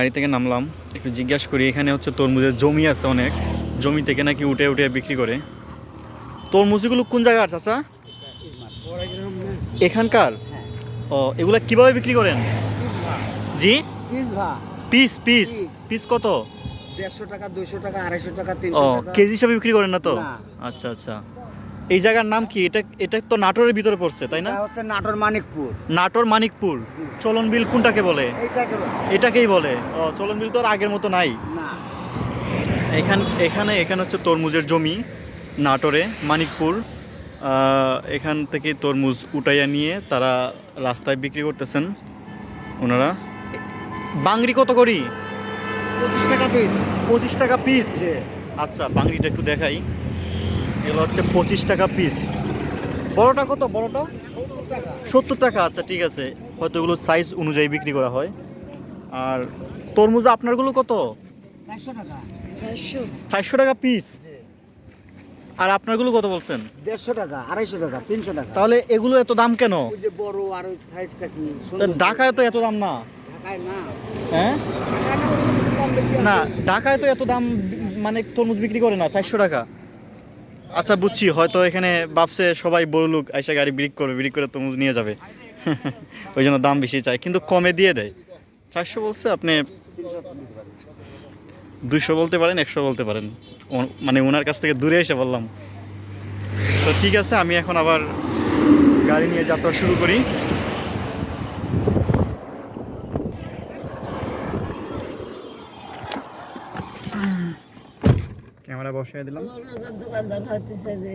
গাড়ি থেকে নামলাম একটু জিজ্ঞাসা করি এখানে হচ্ছে তরমুজের জমি আছে অনেক। জমি থেকে নাকি উঠে উঠে বিক্রি করে। তরমুজগুলো কোন জায়গার চাচা? এখানকার? ও এগুলা কীভাবে বিক্রি করেন? জি? Piece piece. পিস কত? দেড়শো টাকা দুইশো টাকা আড়াইশো টাকা ও তিনশো কেজি হিসাবে বিক্রি করেন না তো? আচ্ছা আচ্ছা। এই জায়গার নাম কি? এটা এটা তো নাটোরের ভিতরে পড়ছে তাই না? হচ্ছে নাটোর মানিকপুর। নাটোর মানিকপুর। চলন বিল কোনটাকে বলে? এটাকেই বলে। ও চলন বিল তো আর আগের মতো নাই। এখান এখানে এখানে হচ্ছে তরমুজের জমি নাটোরে মানিকপুর। এখান থেকে তরমুজ উঠাইয়া নিয়ে তারা রাস্তায় বিক্রি করতেছেন ওনারা। বাংরি কত করি? পঁচিশ টাকা পিস। পঁচিশ টাকা পিস? আচ্ছা বাংরিটা একটু দেখাই। এগুলো হচ্ছে পঁচিশ টাকা পিস বড়টা কত? বড়টা? সত্তর টাকা। আচ্ছা ঠিক আছে। হয়তো এগুলো সাইজ অনুযায়ী বিক্রি করা হয়। আর তরমুজ আপনারগুলো কত? চারশো টাকা। চারশো। টাকা পিস আর আপনারগুলো কত বলছেন? দেড়শো টাকা আড়াইশো টাকা তিনশো টাকা। তাহলে এগুলো এত দাম কেন? বড় আর সাইজটা কি ঢাকায় তো এত দাম না। ঢাকায় না। হ্যাঁ। না ঢাকায় তো এত দাম মানে তরমুজ বিক্রি করে না চারশো টাকা। আচ্ছা বুঝছি। হয়তো এখানে ভাবছে সবাই বড় লোক, আইসা গাড়ি ব্রিক করবে ব্রিক করে তরমুজ নিয়ে যাবে। ওই জন্য দাম বেশি চায়, কিন্তু কমে দিয়ে দেয়। চারশো বলছে, আপনি। দুশো বলতে পারেন, একশো বলতে পারেন। মানে ওনার কাছ থেকে দূরে এসে বললাম। তো ঠিক আছে, আমি এখন আবার গাড়ি নিয়ে যাত্রা শুরু করি। ক্যামেরা বসাই দিলাম। দোকানদার ভাবতেছে যে